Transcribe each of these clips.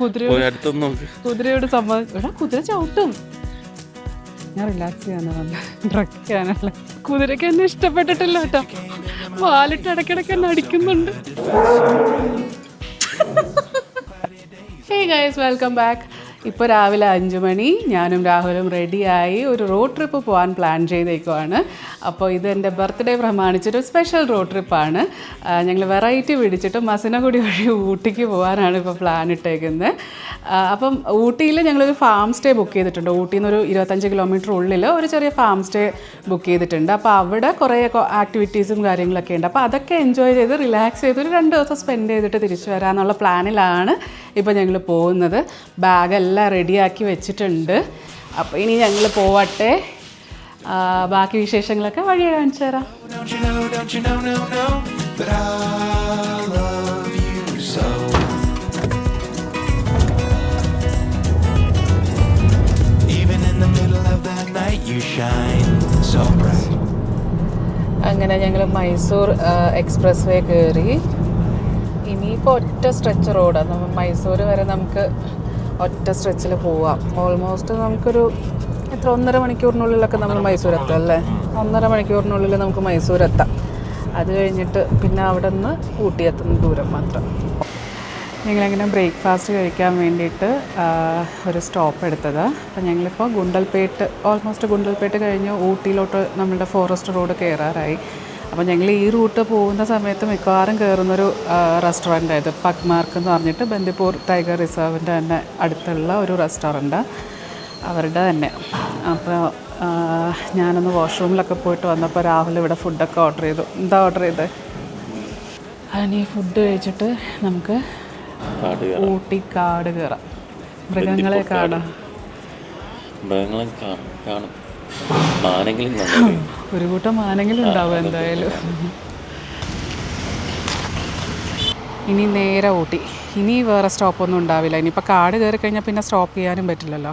കുതിരയോട് എടാ കുതിര ചവിട്ടും. ഞാൻ റിലാക്സ് ചെയ്യാനാ വന്നത് ഡ്രഗ് ചെയ്യാനല്ല കുതിരക്ക് എന്നെ ഇഷ്ടപ്പെട്ടിട്ടില്ല കേട്ടോ. വാലിട്ട് ഇടയ്ക്കിടയ്ക്ക് എന്നെ അടിക്കുന്നുണ്ട്. ഹേ ഗൈസ് വെൽക്കം ബാക്ക് ഇപ്പോൾ രാവിലെ അഞ്ച് മണി ഞാനും രാഹുലും റെഡിയായി ഒരു റോഡ് ട്രിപ്പ് പോകാൻ പ്ലാൻ ചെയ്തേക്കുവാണ്. അപ്പോൾ ഇത് എന്റെ ബർത്ത്ഡേ പ്രമാണിച്ചൊരു സ്പെഷ്യൽ റോഡ് ട്രിപ്പാണ് ഞങ്ങൾ വെറൈറ്റി പിടിച്ചിട്ട് മസിനകുടി വഴി ഊട്ടിക്ക് പോകാനാണ് ഇപ്പോൾ പ്ലാൻ ഇട്ടേക്കുന്നത് അപ്പം ഊട്ടിയിൽ ഞങ്ങളൊരു ഫാം സ്റ്റേ ബുക്ക് ചെയ്തിട്ടുണ്ട്. ഊട്ടിയിൽ നിന്ന് ഒരു ഇരുപത്തഞ്ച് കിലോമീറ്റർ ഉള്ളിൽ ഒരു ചെറിയ ഫാം സ്റ്റേ ബുക്ക് ചെയ്തിട്ടുണ്ട്. അപ്പോൾ അവിടെ കുറേ ആക്ടിവിറ്റീസും കാര്യങ്ങളൊക്കെ ഉണ്ട്. അപ്പോൾ അതൊക്കെ എൻജോയ് ചെയ്ത് റിലാക്സ് ചെയ്ത് ഒരു രണ്ട് ദിവസം സ്പെൻഡ് ചെയ്തിട്ട് തിരിച്ചു വരാമെന്നുള്ള പ്ലാനിലാണ് ഇപ്പോൾ ഞങ്ങൾ പോകുന്നത്. ബാഗെല്ലാം റെഡിയാക്കി വെച്ചിട്ടുണ്ട്. അപ്പോൾ ഇനി ഞങ്ങൾ പോവട്ടെ. ബാക്കി വിശേഷങ്ങളൊക്കെ വഴിയെ കാണിച്ചു തരാം. അങ്ങനെ ഞങ്ങൾ മൈസൂർ എക്സ്പ്രസ് വേ കയറി ഇനിയിപ്പോൾ ഒറ്റ സ്ട്രെച്ച് റോഡാണ് മൈസൂർ വരെ നമുക്ക് ഒറ്റ സ്ട്രെച്ചിൽ പോവാം ഓൾമോസ്റ്റ് നമുക്കൊരു എത്ര? ഒന്നര മണിക്കൂറിനുള്ളിലൊക്കെ നമ്മൾ മൈസൂർ എത്താം അല്ലേ? ഒന്നര മണിക്കൂറിനുള്ളിൽ നമുക്ക് മൈസൂർ എത്താം. അത് കഴിഞ്ഞിട്ട് പിന്നെ അവിടെ നിന്ന് ഊട്ടി എത്തുന്ന ദൂരം മാത്രം. ഞങ്ങളങ്ങനെ ബ്രേക്ക്ഫാസ്റ്റ് കഴിക്കാൻ വേണ്ടിയിട്ട് ഒരു സ്റ്റോപ്പ് എടുത്തത്. അപ്പോൾ ഞങ്ങളിപ്പോൾ ഗുണ്ടൽപേട്ട് ഓൾമോസ്റ്റ് ഗുണ്ടൽപേട്ട് കഴിഞ്ഞ് ഊട്ടിയിലോട്ട് നമ്മളുടെ ഫോറസ്റ്റ് റോഡ് കയറാറായി. അപ്പോൾ ഞങ്ങൾ ഈ റൂട്ട് പോകുന്ന സമയത്ത് മിക്കവാറും കയറുന്നൊരു റെസ്റ്റോറന്റ് ആയത് പക്മാർക്ക് എന്ന് പറഞ്ഞിട്ട് ബന്ദിപ്പൂർ ടൈഗർ റിസർവിന്റെ തന്നെ അടുത്തുള്ള ഒരു റെസ്റ്റോറന്റ് അവരുടെ തന്നെ. അപ്പോൾ ഞാനൊന്ന് വാഷ്റൂമിലൊക്കെ പോയിട്ട് വന്നപ്പോൾ രാഹുൽ ഇവിടെ ഫുഡൊക്കെ ഓർഡർ ചെയ്തു. എന്താ ഓർഡർ ചെയ്തത് അതിന് ഈ ഫുഡ് കഴിച്ചിട്ട് നമുക്ക് ഊട്ടി കാട് കയറാം മൃഗങ്ങളെ കാണാം. മൃഗങ്ങളെ കാണും. കണ്ടു ഒരു കൂട്ടം ആനെങ്കിലും ഉണ്ടാവും എന്തായാലും. ഇനി നേരെ ഊട്ടി. ഇനി വേറെ സ്റ്റോപ്പൊന്നും ഉണ്ടാവില്ല. ഇനിയിപ്പോൾ കാട് കയറി കഴിഞ്ഞാൽ പിന്നെ സ്റ്റോപ്പ് ചെയ്യാനും പറ്റില്ലല്ലോ.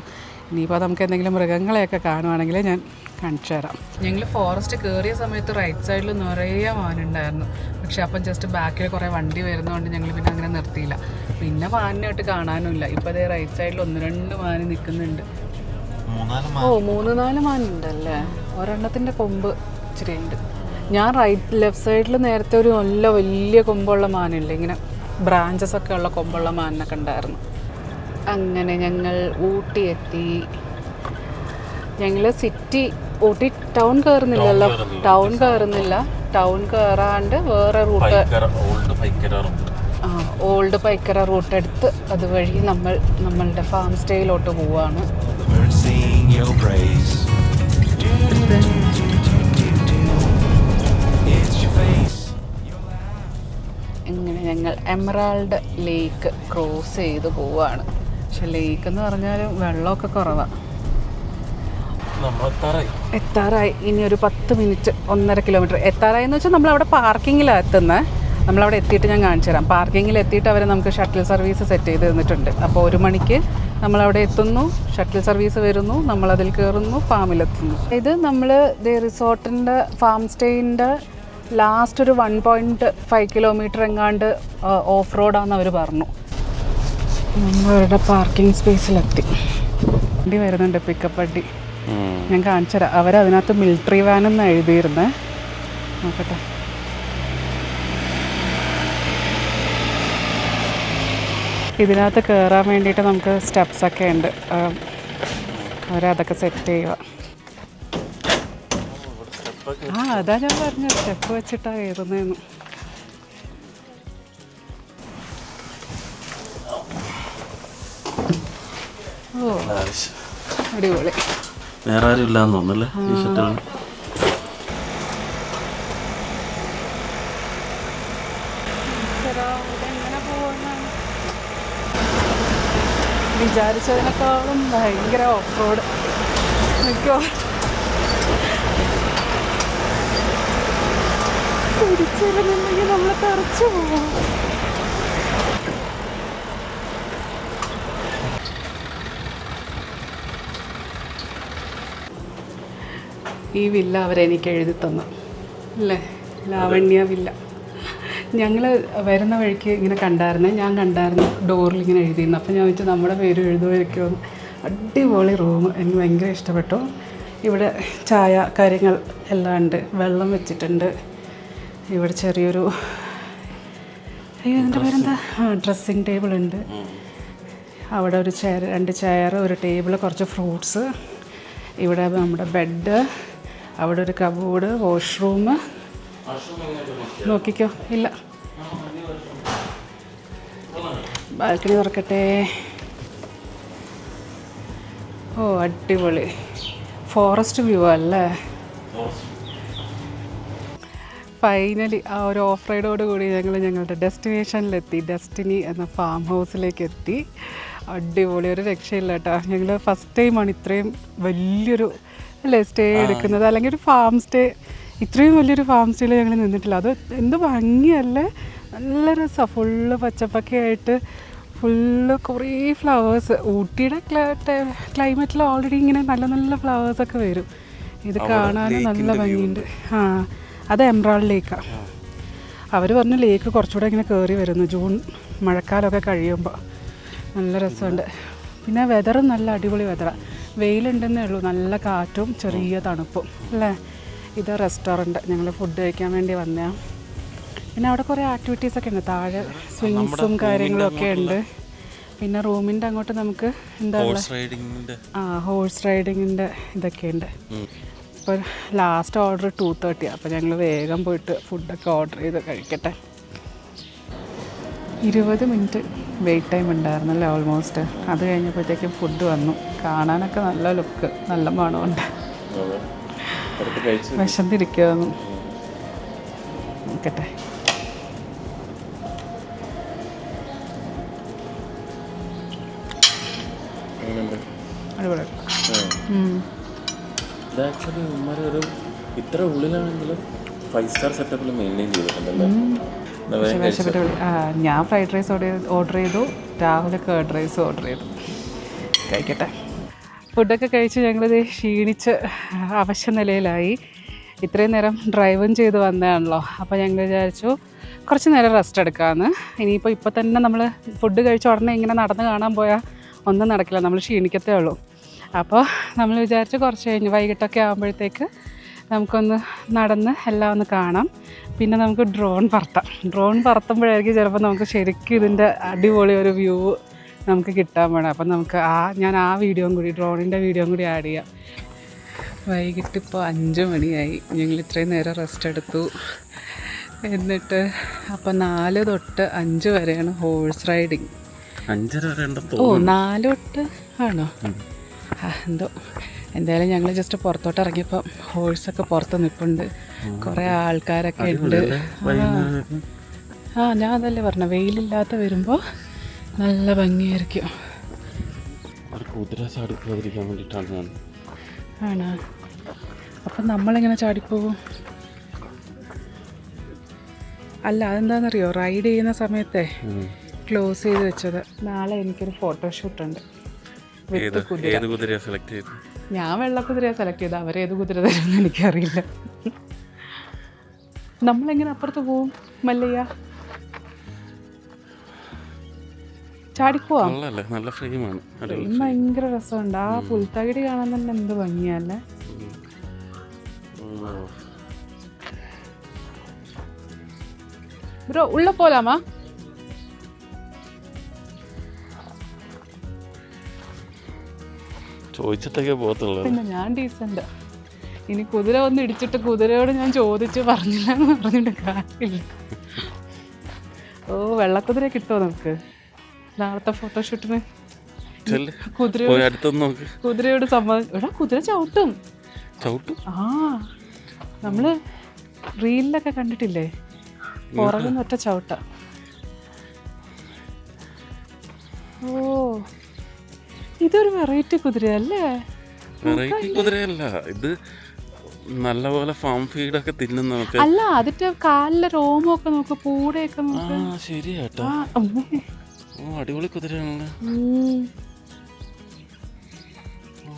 ഇനിയിപ്പോൾ നമുക്ക് എന്തെങ്കിലും മൃഗങ്ങളെയൊക്കെ കാണുവാണെങ്കിൽ ഞാൻ കാണിച്ചു തരാം. ഞങ്ങൾ ഫോറസ്റ്റ് കയറിയ സമയത്ത് റൈറ്റ് സൈഡിൽ നിറയെ മാനുണ്ടായിരുന്നു പക്ഷെ അപ്പം ജസ്റ്റ് ബാക്കിൽ കുറേ വണ്ടി വരുന്നതുകൊണ്ട് ഞങ്ങൾ പിന്നെ അങ്ങനെ നിർത്തിയില്ല. പിന്നെ മാനിനായിട്ട് കാണാനുമില്ല. ഇപ്പോൾ അതേ റൈറ്റ് സൈഡിൽ ഒന്ന് രണ്ട് മാന് നിൽക്കുന്നുണ്ട് ഓ മൂന്ന് നാല് മാനുണ്ടല്ലേ? ഒരെണ്ണത്തിന്റെ കൊമ്പ് ഇച്ചിരി ഉണ്ട് ഞാൻ റൈറ്റ് ലെഫ്റ്റ് സൈഡിൽ നേരത്തെ ഒരു നല്ല വലിയ കൊമ്പുള്ള മാനില്ല ഇങ്ങനെ ബ്രാഞ്ചസ് ഒക്കെ ഉള്ള കൊമ്പുള്ള മാനിനൊക്കെ ഉണ്ടായിരുന്നു. അങ്ങനെ ഞങ്ങൾ ഊട്ടി എത്തി ഞങ്ങൾ സിറ്റി ഊട്ടി ടൗൺ കയറുന്നില്ലല്ലോ ടൗൺ കയറുന്നില്ല ടൗൺ കയറാണ്ട് വേറെ റൂട്ട് ആ ഓൾഡ് പൈക്കര റൂട്ട് എടുത്ത് അതുവഴി നമ്മൾ നമ്മളുടെ ഫാം സ്റ്റേയിലോട്ട് പോവാണ്. ഇങ്ങനെ ഞങ്ങൾ എമറാൾഡ് ലേക്ക് ക്രോസ് ചെയ്ത് പോവാണ്. പക്ഷെ ലേക്ക് എന്ന് പറഞ്ഞാൽ വെള്ളമൊക്കെ കുറവാണ് എത്താറായി. ഇനി ഒരു പത്ത് മിനിറ്റ് ഒന്നര കിലോമീറ്റർ. എത്താറായി എന്ന് വെച്ചാൽ നമ്മൾ അവിടെ പാർക്കിങ്ങിലാണ് എത്തുന്നത് നമ്മളവിടെ എത്തിയിട്ട് ഞാൻ കാണിച്ചു തരാം പാർക്കിങ്ങിൽ എത്തിയിട്ട് അവർ നമുക്ക് ഷട്ടിൽ സർവീസ് സെറ്റ് ചെയ്ത് തന്നിട്ടുണ്ട്. അപ്പോൾ ഒരു മണിക്ക് നമ്മളവിടെ എത്തുന്നു ഷട്ടിൽ സർവീസ് വരുന്നു നമ്മളതിൽ കയറുന്നു ഫാമിലെത്തുന്നു ഇത് നമ്മൾ ദേ റിസോർട്ടിന്റെ ഫാം സ്റ്റേയിന്റെ ലാസ്റ്റ് ഒരു വൺ പോയിന്റ് ഫൈവ് കിലോമീറ്റർ എങ്ങാണ്ട് ഓഫ് റോഡാണെന്ന് അവർ പറഞ്ഞു. നമ്മളുടെ പാർക്കിംഗ് സ്പേസിലെത്തി വണ്ടി വരുന്നുണ്ട് പിക്കപ്പ് വണ്ടി. ഞാൻ കാണിച്ചു തരാം അവരതിനകത്ത് മിലിറ്ററി വാൻ എന്ന് എഴുതിയിരുന്നേ. നോക്കട്ടെ. ഇതിനകത്ത് കയറാൻ വേണ്ടിയിട്ട് നമുക്ക് സ്റ്റെപ്സൊക്കെ ഉണ്ട്. അവരതൊക്കെ സെറ്റ് ചെയ്യുക. ആ അതാ ഞാൻ പറഞ്ഞത്. സ്റ്റെപ്പ് വെച്ചിട്ടാ കയറുന്നതെന്ന് ഓ അടിപൊളി. വേറെ ആരും ഇല്ലാന്ന് തോന്നുന്നല്ലേ ഈ വിചാരിച്ചതിനേക്കാളും ഭയങ്കര ഓഫ് റോഡ് നിൽക്കോ പിടിച്ചിരുന്നുണ്ടെങ്കിൽ നമ്മൾ തെറിച്ചു പോകും. ഈ വില്ല അവരെനിക്ക് എഴുതി തന്നു അല്ലേ? ലാവണ്യ വില്ല. ഞങ്ങൾ വരുന്ന വഴിക്ക് ഇങ്ങനെ കണ്ടായിരുന്നു. ഞാൻ കണ്ടായിരുന്നു ഡോറിൽ ഇങ്ങനെ എഴുതിയിരുന്നു. അപ്പോൾ ഞാൻ വെച്ച് നമ്മുടെ പേര് എഴുതുമായിരിക്കും അടിപൊളി റൂം. എനിക്ക് ഭയങ്കര ഇഷ്ടപ്പെട്ടു. ഇവിടെ ചായ കാര്യങ്ങൾ എല്ലാം ഉണ്ട്. വെള്ളം വെച്ചിട്ടുണ്ട്. ഇവിടെ ചെറിയൊരു അയ്യോ എന്റെ പേരെന്താ? ആ ഡ്രസ്സിങ് ടേബിൾ ഉണ്ട്. അവിടെ ഒരു ചെയർ രണ്ട് ചെയർ ഒരു ടേബിൾ കുറച്ച് ഫ്രൂട്ട്സ്. ഇവിടെ നമ്മുടെ ബെഡ് അവിടെ ഒരു കബോർഡ് വാഷ്റൂം നോക്കിക്കോ. ഇല്ല. ബാൽക്കണി തുറക്കട്ടെ. ഓ അടിപൊളി. ഫോറസ്റ്റ് വ്യൂ അല്ലേ? ഫൈനലി ആ ഒരു ഓഫ് റൈഡോട് കൂടി ഞങ്ങൾ ഞങ്ങളുടെ ഡെസ്റ്റിനേഷനിലെത്തി. ഡെസ്റ്റിനി എന്ന ഫാം ഹൗസിലേക്ക് എത്തി അടിപൊളി ഒരു രക്ഷയില്ല കേട്ടോ. ഞങ്ങൾ ഫസ്റ്റ് ടൈമാണ് ഇത്രയും വലിയൊരു അല്ലേ സ്റ്റേ എടുക്കുന്നത്. അല്ലെങ്കിൽ ഒരു ഫാം സ്റ്റേ ഇത്രയും വലിയൊരു ഫാം സ്റ്റീൽ ഞങ്ങൾ നിന്നിട്ടില്ല. അത് എന്ത് ഭംഗിയല്ലേ? നല്ല രസമാണ് ഫുള്ള് പച്ചപ്പൊക്കെ ആയിട്ട് ഫുള്ള് കുറേ ഫ്ലവേഴ്സ് ഊട്ടിയുടെ ക്ലൈമറ്റിൽ ഓൾറെഡി ഇങ്ങനെ നല്ല നല്ല ഫ്ലവേഴ്സൊക്കെ വരും. ഇത് കാണാൻ നല്ല ഭംഗിയുണ്ട്. ആ അത് എംറാൾഡ് ലേക്കാണ് അവർ പറഞ്ഞു ലേക്ക് കുറച്ചുകൂടെ ഇങ്ങനെ കയറി വരുന്നു. ജൂൺ മഴക്കാലമൊക്കെ കഴിയുമ്പോൾ നല്ല രസമുണ്ട്. പിന്നെ വെതറും നല്ല അടിപൊളി വെതറാണ് വെയിലുണ്ടെന്നേ ഉള്ളൂ. നല്ല കാറ്റും ചെറിയ തണുപ്പും. അല്ലേ? ഇത് റെസ്റ്റോറന്റ്. ഞങ്ങൾ ഫുഡ് കഴിക്കാൻ വേണ്ടി വന്നതാണ് പിന്നെ അവിടെ കുറേ ആക്ടിവിറ്റീസൊക്കെ ഉണ്ട്. താഴെ സ്വിങ്സും കാര്യങ്ങളും ഒക്കെ ഉണ്ട്. പിന്നെ റൂമിന്റെ അങ്ങോട്ട് നമുക്ക് എന്താ ആ ഹോഴ്സ് റൈഡിങ്ങിന്റെ ഇതൊക്കെ ഉണ്ട്. അപ്പോൾ ലാസ്റ്റ് ഓർഡർ ടു തേർട്ടിയാണ് അപ്പോൾ ഞങ്ങൾ വേഗം പോയിട്ട് ഫുഡൊക്കെ ഓർഡർ ചെയ്ത് കഴിക്കട്ടെ. ഇരുപത് മിനിറ്റ് വെയിറ്റ് ടൈം ഉണ്ടായിരുന്നല്ലേ ഓൾമോസ്റ്റ് അത് കഴിഞ്ഞപ്പോഴത്തേക്കും ഫുഡ് വന്നു. കാണാനൊക്കെ നല്ല ലുക്ക് നല്ല മണമുണ്ട്. നോക്കട്ടെ. ആക്ച്വലി ഉമ്മാരെ ഒരു ഇത്ര ഉള്ളിലാണെങ്കിലും ഫൈവ് സ്റ്റാർ സെറ്റപ്പിൽ മെയിന്റെയിൻ ചെയ്തിട്ടുണ്ടല്ലോ? ഞാൻ ഫ്രൈഡ് റൈസ് ഓർഡർ ഓർഡർ ചെയ്തു. രാഹുൽ കേർഡ് റൈസ് ഓർഡർ ചെയ്തു. കഴിക്കട്ടെ. ഫുഡൊക്കെ കഴിച്ച് ഞങ്ങളിത് ക്ഷീണിച്ച് അവശ നിലയിലായി. ഇത്രയും നേരം ഡ്രൈവും ചെയ്ത് വന്നതാണല്ലോ. അപ്പോൾ ഞങ്ങൾ വിചാരിച്ചു കുറച്ച് നേരം റെസ്റ്റ് എടുക്കാമെന്ന് ഇനിയിപ്പോൾ ഇപ്പോൾ തന്നെ നമ്മൾ ഫുഡ് കഴിച്ച ഉടനെ ഇങ്ങനെ നടന്ന് കാണാൻ പോയാൽ ഒന്നും നടക്കില്ല. നമ്മൾ ക്ഷീണിക്കത്തേ ഉള്ളൂ. അപ്പോൾ നമ്മൾ വിചാരിച്ചു കുറച്ച് കഴിഞ്ഞ് വൈകിട്ടൊക്കെ ആകുമ്പോഴത്തേക്ക് നമുക്കൊന്ന് നടന്ന് എല്ലാം ഒന്ന് കാണാം. പിന്നെ നമുക്ക് ഡ്രോൺ പറത്താം. ഡ്രോൺ പറത്തുമ്പോഴായിരിക്കും ചിലപ്പോൾ നമുക്ക് ശരിക്കും ഇതിന്റെ അടിപൊളി ഒരു വ്യൂ നമുക്ക് കിട്ടാൻ വേണം. അപ്പം നമുക്ക് ആ ഞാൻ ആ വീഡിയോയും കൂടി ഡ്രോണിന്റെ വീഡിയോയും കൂടി ആഡ് ചെയ്യാം. വൈകിട്ട് ഇപ്പോൾ അഞ്ച് മണിയായി. ഞങ്ങൾ ഇത്രയും നേരം റെസ്റ്റ് എടുത്തു. എന്നിട്ട് അപ്പം നാല് തൊട്ട് അഞ്ച് വരെയാണ് ഹോഴ്സ് റൈഡിങ് ഓ നാല് തൊട്ട് ആണോ? എന്തോ. എന്തായാലും ഞങ്ങൾ ജസ്റ്റ് പുറത്തോട്ട് ഇറങ്ങിയപ്പോൾ ഹോഴ്സൊക്കെ പുറത്ത് നിൽപ്പുണ്ട് കുറേ ആൾക്കാരൊക്കെ ഉണ്ട്. ആ. ഞാൻ അതല്ലേ പറഞ്ഞ വെയിലില്ലാത്ത വരുമ്പോൾ നല്ല ഭംഗിയായിരിക്കും. ഒരു കുതിര ചാടിപ്പോതിരിക്കാൻ വേണ്ടിയിട്ടാണ് ഞാൻ. ആണോ? അപ്പം നമ്മളിങ്ങനെ ചാടിപ്പോകും. അല്ല അതെന്താണെന്നറിയോ റൈഡ് ചെയ്യുന്ന സമയത്തെ ക്ലോസ് ചെയ്ത് വെച്ചത്. നാളെ എനിക്കൊരു ഫോട്ടോഷൂട്ട് ഉണ്ട്. ഏത് ഏത് കുതിരയാണ് സെലക്ട് ചെയ്തത്? ഞാൻ വെള്ളക്കുതിരയെ സെലക്ട് ചെയ്ത് അവരേത് കുതിര തരുമെന്ന് എനിക്കറിയില്ല. നമ്മളെങ്ങനെ അപ്പുറത്ത് പോവും മല്ലയ്യ? ചാടിപ്പോവാം നല്ലല്ലേ നല്ല ഫ്രെയിമാണ്. അടിപൊളി ഇത് ഭയങ്കര രസമുണ്ട്. ആ പുൽത്തകിടി കാണാൻ തന്നെ എന്ത് ഭംഗിയല്ലേ. ബ്രോ ഉള്ള പോലാമാ ചോദിച്ചിട്ടൊക്കെ പോകത്തുള്ളൂ. പിന്നെ ഞാൻ ഡീസന്റ് ഇനി കുതിര വന്ന് ഇടിച്ചിട്ട് കുതിരയോട് ഞാൻ ചോദിച്ചു പറഞ്ഞില്ല എന്ന് പറഞ്ഞിട്ട് കാര്യമില്ല. ഓ വെള്ളക്കുതിര കിട്ടുമോ നമുക്ക്? നാളത്തെ ഫോട്ടോഷൂട്ടിന് കുതിരയോട് സമ്മതം എടാ കുതിര ചവിട്ടും. ചവിട്ടും? ആ നമ്മൾ റീലിലൊക്കെ കണ്ടിട്ടില്ലേ? പുറകുന്ന ഒറ്റ ചവിട്ട. ഓ ഇതൊരു വെറൈറ്റി കുതിരയല്ലേ വെറൈറ്റി കുതിരയല്ല. ഇത് നല്ലപോലെ ഫാം ഫീഡ് ഒക്കെ തിന്നുന്ന നമുക്ക് അല്ല അതിന്റെ കാലിലെ രോമമൊക്കെ നോക്ക് പൂടെയൊക്കെ നോക്ക്. ശരിയാട്ടോ. ഓ അടിപൊളി കുതിരയാണല്ലോ ഓ.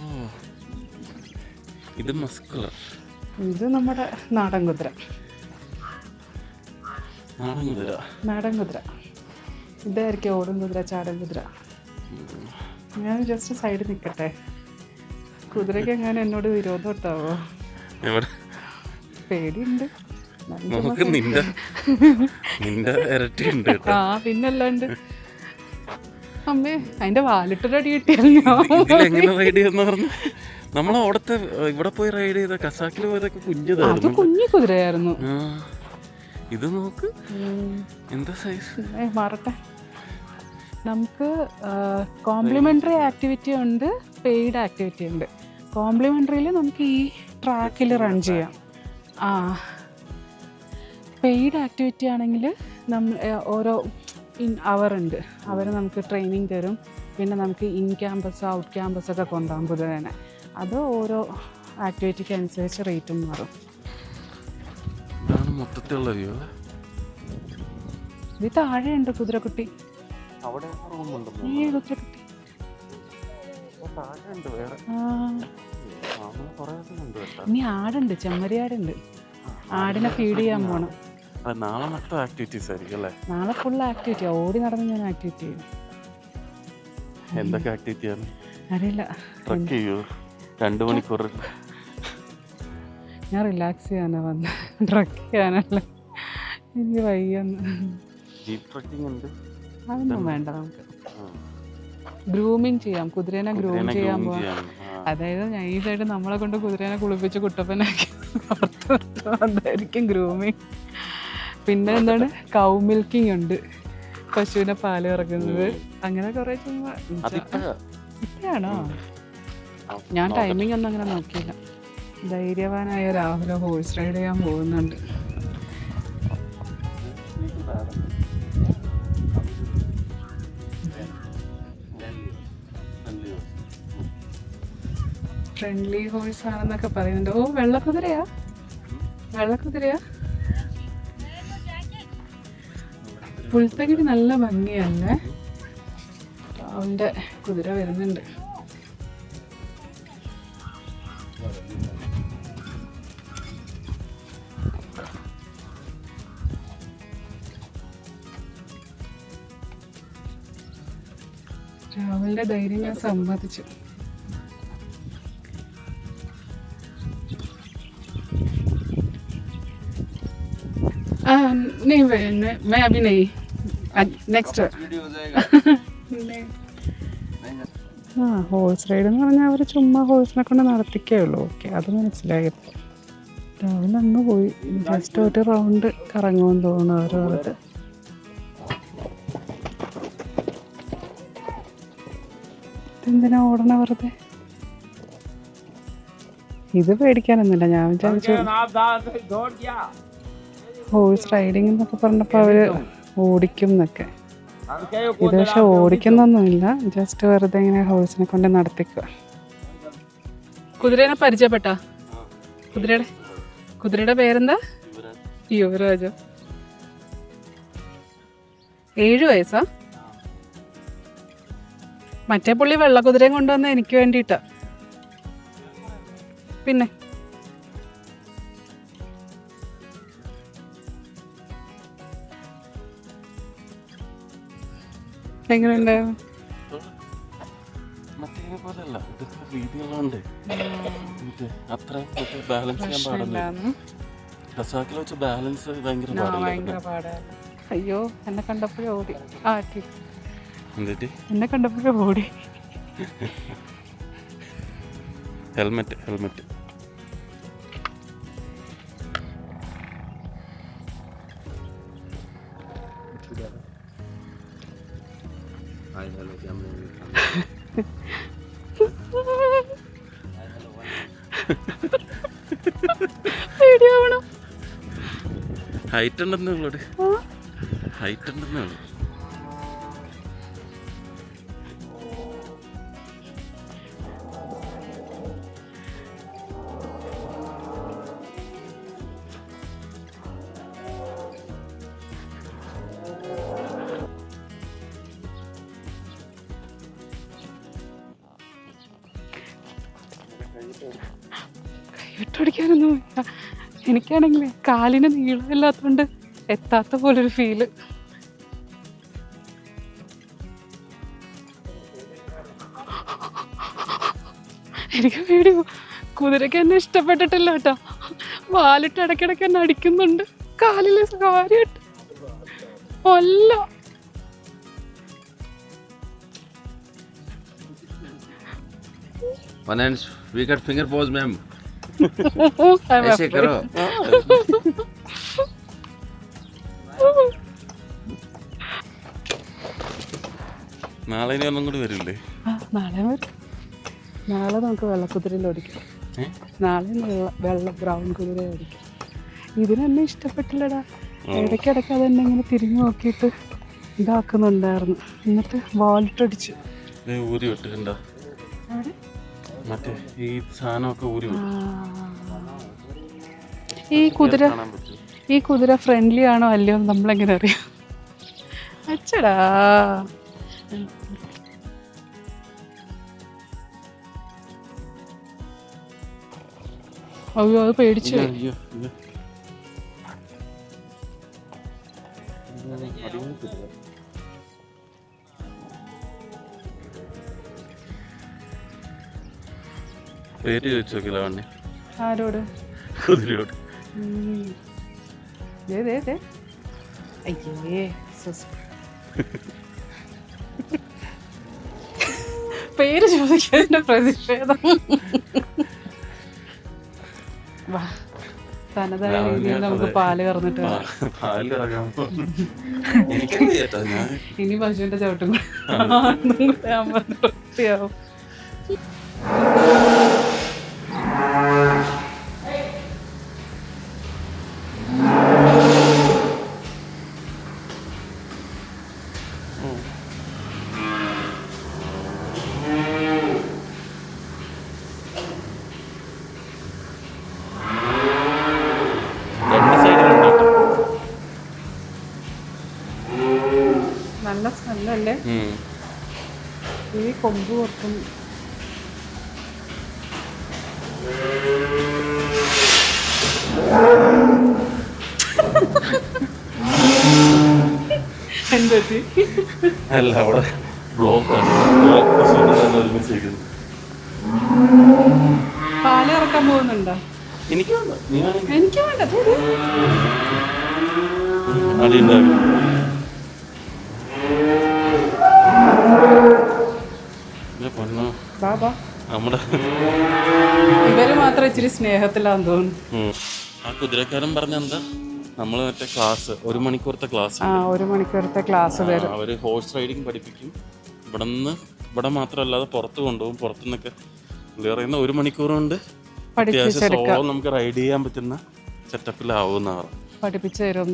ഇത് മസ്കുലർ ഇത് നമ്മുടെ നാടൻ കുതിര. നാടൻ കുതിര. നാടൻ കുതിര. ഇതായിരിക്കും ഓടും കുതിര ചാടൻ കുതിര. ഞാൻ ജസ്റ്റ് സൈഡിൽ നിൽക്കട്ടെ കുതിരയ്ക്ക് എങ്ങനെ എന്നോട് വിരോധം ഉണ്ടാവോ? പേടിയുണ്ട്. നമുക്ക് നിന്റെ നിന്റെ ഇരട്ടി ഉണ്ട് ആ പിന്നല്ലാണ്ട്. അമ്മേ അതിന്റെ വാലിട്ടൊരു അടി കിട്ടിയാലും നമ്മൾ അവിടുത്തെ ഇവിടെ പോയി റൈഡ് ചെയ്ത കസാക്കിൽ പോയതൊക്കെ അത് കുഞ്ഞതായിരുന്നു കുഞ്ഞു കുതിരയായിരുന്നു. ഇത് നോക്ക്. എന്താ സൈസ് മാറട്ടെ. നമുക്ക് കോംപ്ലിമെന്ററി ആക്ടിവിറ്റി ഉണ്ട് പെയ്ഡ് ആക്ടിവിറ്റി ഉണ്ട്. കോംപ്ലിമെന്ററിയിൽ നമുക്ക് ഈ ട്രാക്കിൽ റൺ ചെയ്യാം. ആ. പെയ്ഡ് ആക്ടിവിറ്റി ആണെങ്കിൽ നമ്മൾ ഓരോ ഇൻ അവർ ഉണ്ട്. അവർ നമുക്ക് ട്രെയിനിങ് തരും. പിന്നെ നമുക്ക് ഇൻ ക്യാമ്പസ് ഔട്ട് ക്യാമ്പസ് ഒക്കെ കൊണ്ടാകുമ്പോൾ തന്നെ. അത് ഓരോ ആക്ടിവിറ്റിക്ക് അനുസരിച്ച് റേറ്റും മാറും. ഇതാണ് മൊത്തത്തിലുള്ള വ്യൂ ഇത് താഴെയുണ്ട് കുതിരക്കുട്ടി. ഈ കുതിരക്കുട്ടി. ഇനി ആടുണ്ട് ചെമ്മരിയാടുണ്ട്. ആടിനെ ഫീഡ് ചെയ്യാൻ പോണം. നാളെ മൊത്തം ആക്ടിവിറ്റീസ് ആയിരിക്കും അല്ലേ? നാളെ ഫുൾ ആക്ടിവിറ്റി ഓടി നടന്ന് ഞാൻ ആക്ടിവിറ്റി ചെയ്യും. എന്തൊക്കെ ആക്ടിവിറ്റിയാണ് അറിയില്ല. ട്രക്ക് ചെയ്യൂ? രണ്ട് മണിക്കൂർ. ഞാൻ റിലാക്സ് ചെയ്യാനാ വന്ന്. ട്രക്ക് ചെയ്യാനല്ല. എനിക്ക് വയ്യെന്ന്. ജീപ്പ് ട്രക്കിംഗ് ഉണ്ട്. അതൊന്നും വേണ്ട നമുക്ക്. ഗ്രൂമിങ് ചെയ്യാം. കുതിരേനെ ഗ്രൂം ചെയ്യാൻ പോവാം. അതായത് സൈഡ് നമ്മളെ കൊണ്ട് കുതിരേനെ കുളിപ്പിച്ച് കുട്ടപ്പനാക്കി. അതായിരിക്കും ഗ്രൂമിങ് പിന്നെ എന്താണ്? കൗ മിൽക്കിംഗ് ഉണ്ട്. പശുവിനെ പാൽ ഇറക്കുന്നത്. അങ്ങനെ കുറെ ചുമ്മാ ഇപ്പോഴാണോ? ഞാൻ ടൈമിംഗ് ഒന്നും അങ്ങനെ നോക്കിയില്ല. ധൈര്യവാനായ രാഹുല ഹോഴ്സ് റൈഡ് ചെയ്യാൻ പോകുന്നുണ്ട്. ഫ്രണ്ട്ലി ഹോഴ്സ് ആണെന്നൊക്കെ പറയുന്നുണ്ട്. ഓ വെള്ളക്കുതിരയാ? വെള്ളക്കുതിരയാ? പുൽത്തകിടി നല്ല ഭംഗിയല്ലേ അവൻ്റെ കുതിര വരുന്നുണ്ട് രാഹുലിന്റെ ധൈര്യം ഞാൻ സമ്മതിച്ചു आ, नहीं मैं मैं- मैं अभी नहीं നെക്സ്റ്റ് ആ ഹോഴ്സ് റൈഡ് എന്ന് പറഞ്ഞാൽ അവർ ചുമ്മാ ഹോഴ്സിനെ കൊണ്ട് നടത്തിക്കേ ഉള്ളൂ. ഓക്കെ അത് മനസ്സിലായി. രാവിലെ അങ്ങ് പോയി. ജസ്റ്റ് ഒരു റൗണ്ട് കറങ്ങുമെന്ന് തോന്നുന്നു അവർ വെറുതെ ഇതെന്തിനാ ഓടണ വെറുതെ? ഇത് പേടിക്കാനൊന്നുമില്ല. ഞാൻ വിചാരിച്ചു ഹോഴ്സ് റൈഡിംഗ് എന്നൊക്കെ പറഞ്ഞപ്പോൾ അവർ ഓടിക്കും എന്നൊക്കെ ഇത് പക്ഷെ ഓടിക്കുന്നൊന്നുമില്ല. ജസ്റ്റ് വെറുതെ ഇങ്ങനെ ഹോഴ്സിനെ കൊണ്ട് നടത്തിക്കുക കുതിരേനെ പരിചയപ്പെട്ട? കുതിരയുടെ കുതിരയുടെ പേരെന്താ? യുവരാജ. ഏഴു വയസ്സാ? മറ്റേ പുള്ളി വെള്ളക്കുതിരയും കൊണ്ടുവന്ന എനിക്ക് വേണ്ടിയിട്ടാ. പിന്നെ? എങ്ങനെയുണ്ടായിരുന്നു മറ്റേ പോലെയല്ല ഇതൊക്കെ രീതികളുണ്ട് മറ്റേ അത്ര ബാലൻസ് ചെയ്യാൻ പാടില്ല. വെച്ച് ബാലൻസ് ഭയങ്കര പാടില്ല. അയ്യോ എന്നെ കണ്ടപ്പോഴേ ഓടി. ആ എന്നെ കണ്ടപ്പോഴേ ഓടി. ഹെൽമെറ്റ് ഹെൽമെറ്റ് ഹൈറ്റ് ഉണ്ടെന്നേ ഉള്ളൂ ഹൈറ്റ് ഉണ്ടെന്നേ ഉള്ളൂ. എനിക്കാണെങ്കിൽ കാലിന് നീളമില്ലാത്തതുകൊണ്ട് എത്താത്ത പോലൊരു ഫീൽ എനിക്ക് പേടി കുതിരയ്ക്ക് എന്നെ ഇഷ്ടപ്പെട്ടിട്ടില്ല കേട്ടോ. വാലിട്ട് ഇടയ്ക്കിടയ്ക്ക് എന്നെ അടിക്കുന്നുണ്ട്. കാലിലെ കാര്യമായിട്ട് അല്ല. One hand, we got finger pose, ma'am. ऐसे afraid. करो നാളെ ഇനി ഒന്നും കൂടി വരില്ലേ ആ, നാളെ വരും നാളെ നമുക്ക് വെള്ളക്കുതിരയിൽ ഓടിക്കാം ഏ? നാളെ വെള്ള വെള്ള ബ്രൗൺ കുതിര ഓടിക്കാം ഇതിനെന്നെ ഇഷ്ടപ്പെട്ടില്ലടാ ഇടയ്ക്കിടയ്ക്ക് അതെന്നെ ഇങ്ങനെ തിരിഞ്ഞു നോക്കിയിട്ട് ഇതാക്കുന്നുണ്ടായിരുന്നു എന്നിട്ട് വാലിട്ടടിച്ചു ദേ ഊരി വിട്ടുകണ്ട മറ്റേ ഈ സാധനമൊക്കെ ഊരി ഈ കുതിര ഈ കുതിര ഫ്രണ്ട്ലി ആണോ അല്ലയോ നമ്മളെങ്ങനെ അറിയാം? അച്ചടാ. അയ്യോ അത് പേടിച്ചു. അയ്യോ പേര് ചോദിച്ചു നോക്കില്ല വണ്ണി ആരോട്? കുതിരയോട്. പേര് ചോദിക്കാതിന്റെ പ്രതിഷേധം. വാ. തനതായ രീതിയിൽ നമുക്ക് പാൽ കറന്നിട്ട് ഇനി പശുവിന്റെ ചവിട്ടും കൂടെ ഈ കൊമ്പ് എന്തെത്തി? അല്ല അവിടെ ബ്ലോക്ക്. പാൽ ഇറക്കാൻ പോകുന്നുണ്ടോ? എനിക്ക് വേണ്ട എനിക്ക് വേണ്ട. അടി ബാ നമ്മുടെ ഇവർ മാത്രം ഇച്ചിരി സ്നേഹത്തിലാന്ന് തോന്നുന്നു. ആ കുതിരക്കാരൻ പറഞ്ഞ എന്താ? നമ്മൾ മറ്റേ ക്ലാസ് ഒരു മണിക്കൂറത്തെ ക്ലാസ് ആ ഒരു മണിക്കൂറത്തെ ക്ലാസ് വരും. അവർ ഹോഴ്സ് റൈഡിങ് പഠിപ്പിക്കും. ഇവിടെ നിന്ന് ഇവിടെ മാത്രമല്ലാതെ പുറത്ത് കൊണ്ടുപോകും. പുറത്തു നിന്നൊക്കെ പുള്ളി പറയുന്ന ഒരു മണിക്കൂർ കൊണ്ട് അത്യാവശ്യം സോളം നമുക്ക് റൈഡ് ചെയ്യാൻ പറ്റുന്ന സെറ്റപ്പിലാവുന്ന പഠിപ്പിച്ചു തരും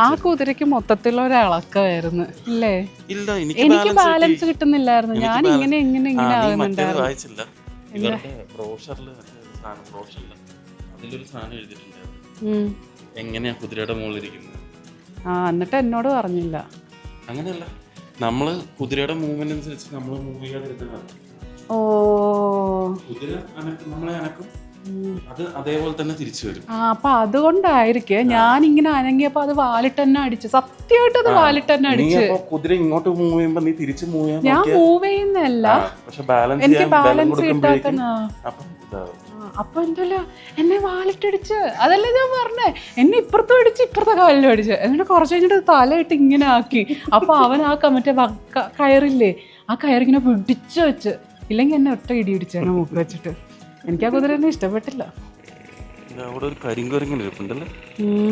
ആ കുതിരക്ക് മൊത്തത്തിലുള്ള ഒരു ഇളക്കമായിരുന്നു ഇല്ല? എനിക്ക് ബാലൻസ് കിട്ടുന്നില്ലായിരുന്നു. ഞാൻ ഇങ്ങനെ ഇങ്ങനെ ഇങ്ങനെ ആകുന്നുണ്ടായിരുന്നു സാധനം ബ്രോഷറിൽ അതിലൊരു സാധനം എഴുതിയിട്ടുണ്ടായിരുന്നു ഉം. എങ്ങനെയാ കുതിരയുടെ മുകളിൽ ഇരിക്കുന്നത് ആ എന്നിട്ട് എന്നോട് പറഞ്ഞില്ല. അങ്ങനെയല്ല. നമ്മൾ കുതിരയുടെ മൂവ്മെന്റ് അനുസരിച്ച് നമ്മൾ മൂവ് ഓ. കുതിര നമ്മളെ അനക്കും. അത് അതേപോലെ തന്നെ തിരിച്ചു വരും. ആ അപ്പൊ അതുകൊണ്ടായിരിക്കും ഞാൻ ഇങ്ങനെ അനങ്ങിയപ്പോ അത് വാലിട്ട് തന്നെ അടിച്ചു സത്യമായിട്ട് അത് വാലിട്ട് തന്നെ അടിച്ചു. കുതിര ഇങ്ങോട്ട് മൂവ് ചെയ്യുമ്പോ നീ തിരിച്ച് മൂവ് ചെയ്യാൻ ഞാൻ മൂവ് ചെയ്യുന്നല്ല പക്ഷെ ബാലൻസ് എനിക്ക് ബാലൻസ് അപ്പം എന്തല്ലോ എന്നെ വാലിട്ടടിച്ച്. അതല്ലേ ഞാൻ പറഞ്ഞേ? എന്നെ ഇപ്പുറത്തും അടിച്ച് ഇപ്പുറത്തെ കാലിലും അടിച്ച്. എന്നിട്ട് കുറച്ച് കഴിഞ്ഞിട്ട് തലയിട്ട് ഇങ്ങനെ ആക്കി. അപ്പൊ അവൻ ആ മറ്റേ കയറില്ലേ? ആ കയറിങ്ങനെ പിടിച്ചു വെച്ച്. ഇല്ലെങ്കിൽ എന്നെ ഒറ്റ ഇടി ഇടിച്ചാണ് മൂക്ക് വെച്ചിട്ട്. എനിക്ക് ആ കുതിര എന്നെ ഇഷ്ടപ്പെട്ടില്ല അവിടെ ഒരു കരിങ്കുരങ്ങൻ ഇരിപ്പുണ്ടല്ലേ. ഉം.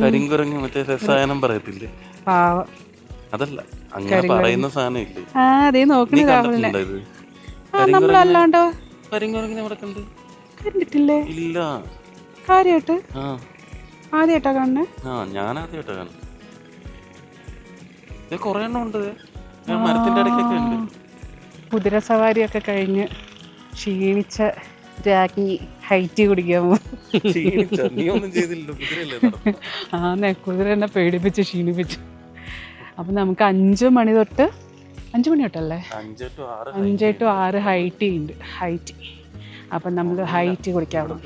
മറ്റേ രസായനം പറയത്തില്ലേ? അതല്ല അങ്ങനെ പറയുന്ന സാധനം ഇല്ലേ? അതേ നോക്കണ രാഹുലിനെ. നമ്മളല്ലാണ്ടോ കരിങ്കുരങ്ങിനെ അവിടെ കണ്ട്. കണ്ടിട്ടില്ലേ? ഇല്ല. കാര്യമായിട്ട് ആദ്യമായിട്ടാ കാണുന്നേ? ആ ഞാൻ ആദ്യമായിട്ടാ കാണുന്നത് ഇത് കുറെ എണ്ണം ഉണ്ട് മരത്തിന്റെ ഇടയ്ക്കൊക്കെ ഉണ്ട്. കുതിര സവാരിയൊക്കെ കഴിഞ്ഞ് ക്ഷീണിച്ച രാജ്ഞി ഹൈറ്റ് കുടിക്കാൻ? ആന്നെ കുതിര എന്നെ പേടിപ്പിച്ച് ക്ഷീണിപ്പിച്ചു. അപ്പം നമുക്ക് അഞ്ച് മണി തൊട്ട് അഞ്ച് മണി തൊട്ടല്ലേ? അഞ്ച് ടു ആറ് ഹൈറ്റി ഉണ്ട്. ഹൈറ്റി അപ്പം നമ്മൾ ഹൈറ്റി കുടിക്കാൻ പോകും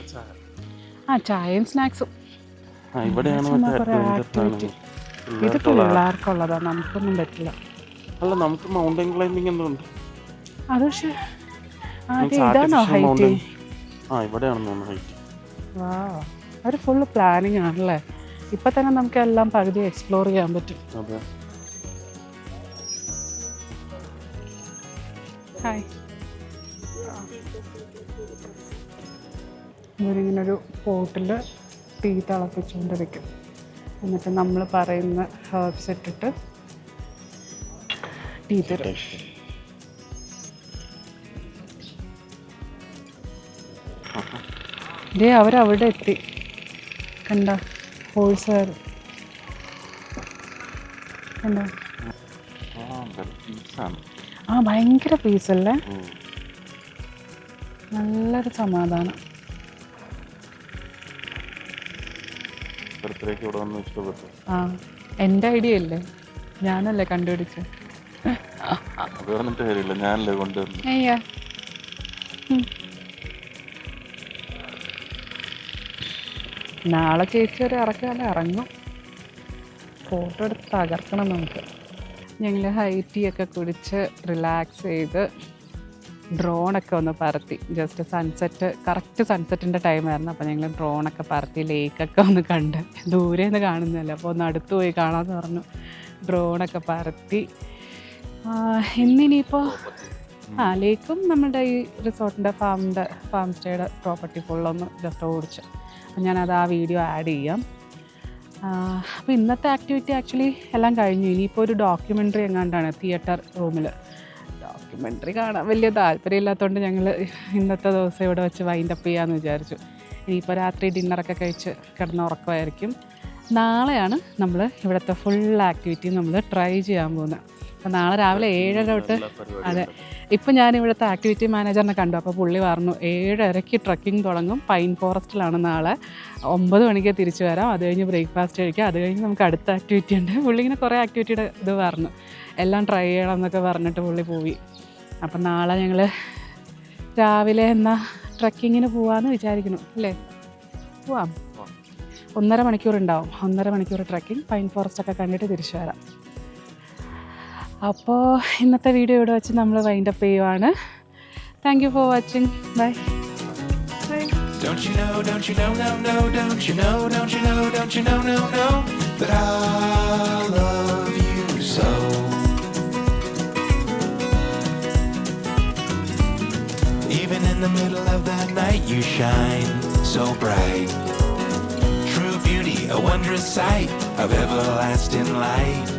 ആ ചായയും സ്നാക്സും. ആ ഇവിടെയാണ് ചുമ്മാ മറ്റേ കുറേ adventure activity. സാധനങ്ങൾ. ഇത് പിള്ളേർക്കുള്ളതാ നമുക്കൊന്നും പറ്റില്ല. അല്ല നമുക്ക് മൗണ്ടൻ ക്ലൈമ്പിംഗ് എന്തുണ്ട് അത് പക്ഷേ നമുക്ക് ഇതാണോ ഹൈറ്റ്. ആ ഇവിടെയാണെന്ന് തോന്നുന്നു ഹൈറ്റ് വാ അവർ ഫുള്ള് പ്ലാനിങ് ആണല്ലേ? ഇപ്പം തന്നെ നമുക്ക് എല്ലാം പകുതി എക്സ്പ്ലോർ ചെയ്യാൻ പറ്റും. അതെ. ഹായ് ഇവരിങ്ങനെ ഒരു പോട്ടിൽ തീ തിളപ്പിച്ചുകൊണ്ടിരിക്കും എന്നിട്ട് നമ്മൾ പറയുന്ന ഹേർബ്സ് ഇട്ടിട്ട് ടീ തരും ഇതേ അവരവിടെ എത്തി. കണ്ട ഹോഴ്സുകാർ കണ്ട. ആ ഭയങ്കര പീസല്ലേ നല്ലൊരു സമാധാനം. ആ എന്റെ ഐഡിയ അല്ലേ ഞാനല്ലേ കണ്ടുപിടിച്ചത് ഞാനല്ലേ കൊണ്ടുവന്നു അയ്യാ. നാളെ ചേച്ചി ഒരു ഇറക്കാതെ ഇറങ്ങും. ഫോട്ടോ എടുത്ത് തകർക്കണം നമുക്ക്. ഞങ്ങൾ ഹൈറ്റി ടീ ഒക്കെ കുടിച്ച് റിലാക്സ് ചെയ്ത് ഡ്രോണൊക്കെ ഒന്ന് പറത്തി ജസ്റ്റ് സൺസെറ്റ് കറക്റ്റ് സൺസെറ്റിന്റെ ടൈമായിരുന്നു അപ്പോൾ ഞങ്ങൾ ഡ്രോണൊക്കെ പറത്തി ലേക്കൊക്കെ ഒന്ന് കണ്ട്. ദൂരെ നിന്ന് കാണുന്നില്ല അപ്പോൾ ഒന്ന് അടുത്ത് പോയി കാണാമെന്ന് പറഞ്ഞു. ഡ്രോണൊക്കെ പറത്തി ഇന്നിനിയിപ്പോൾ ആ ലേക്കും നമ്മുടെ ഈ റിസോർട്ടിന്റെ ഫാമിന്റെ ഫാം സ്റ്റേയുടെ പ്രോപ്പർട്ടി ഫുള്ളൊന്ന് ജസ്റ്റ് ഓടിച്ചു. അപ്പം ഞാനത് ആ വീഡിയോ ആഡ് ചെയ്യാം. അപ്പോൾ ഇന്നത്തെ ആക്ടിവിറ്റി ആക്ച്വലി എല്ലാം കഴിഞ്ഞു. ഇനിയിപ്പോൾ ഒരു ഡോക്യുമെന്ററി എങ്ങാണ്ടാണ് തിയേറ്റർ റൂമിൽ ഡോക്യുമെന്ററി കാണാൻ വലിയ താല്പര്യമില്ലാത്തതുകൊണ്ട് ഞങ്ങൾ ഇന്നത്തെ ദിവസം ഇവിടെ വെച്ച് വൈൻഡപ്പ് ചെയ്യാമെന്ന് വിചാരിച്ചു. ഇനിയിപ്പോൾ രാത്രി ഡിന്നറൊക്കെ കഴിച്ച് കിടന്ന് ഉറക്കമായിരിക്കും. നാളെയാണ് നമ്മൾ ഇവിടുത്തെ ഫുൾ ആക്ടിവിറ്റി നമ്മൾ ട്രൈ ചെയ്യാൻ പോകുന്നത്. അപ്പോൾ നാളെ രാവിലെ ഏഴര തൊട്ട് അതെ. ഇപ്പം ഞാൻ ഇവിടുത്തെ ആക്ടിവിറ്റി മാനേജറിനെ കണ്ടു. അപ്പോൾ പുള്ളി പറഞ്ഞു ഏഴരയ്ക്ക് ട്രക്കിംഗ് തുടങ്ങും. പൈൻ ഫോറസ്റ്റിലാണ് നാളെ. ഒമ്പത് മണിക്ക് തിരിച്ചു വരാം. അത് കഴിഞ്ഞ് ബ്രേക്ക്ഫാസ്റ്റ് കഴിക്കാം. അത് കഴിഞ്ഞ് നമുക്ക് അടുത്ത ആക്ടിവിറ്റി ഉണ്ട്. പുള്ളി ഇങ്ങനെ കുറേ ആക്ടിവിറ്റിയുടെ ഇത് പറഞ്ഞു. എല്ലാം ട്രൈ ചെയ്യണം എന്നൊക്കെ പറഞ്ഞിട്ട് പുള്ളി പോയി. അപ്പം നാളെ ഞങ്ങൾ രാവിലെ എന്നാ ട്രക്കിങ്ങിന് പോവാമെന്ന് വിചാരിക്കുന്നു. അല്ലേ? പോവാം. ഒന്നര മണിക്കൂർ ഉണ്ടാവും. ഒന്നര മണിക്കൂർ ട്രക്കിംഗ് പൈൻ ഫോറസ്റ്റ് ഒക്കെ കണ്ടിട്ട് തിരിച്ചു വരാം. അപ്പോൾ ഇന്നത്തെ വീഡിയോ ഇവിടെ വെച്ച് നമ്മൾ വൈൻഡ് അപ്പ് ചെയ്യുവാണ് thank you for watching bye Don't you know, don't you know, no, no, don't you know, don't you know, don't you know, no, no, that I love you so. Even in the middle of the night, you shine so bright. True beauty, a wondrous sight of everlasting light.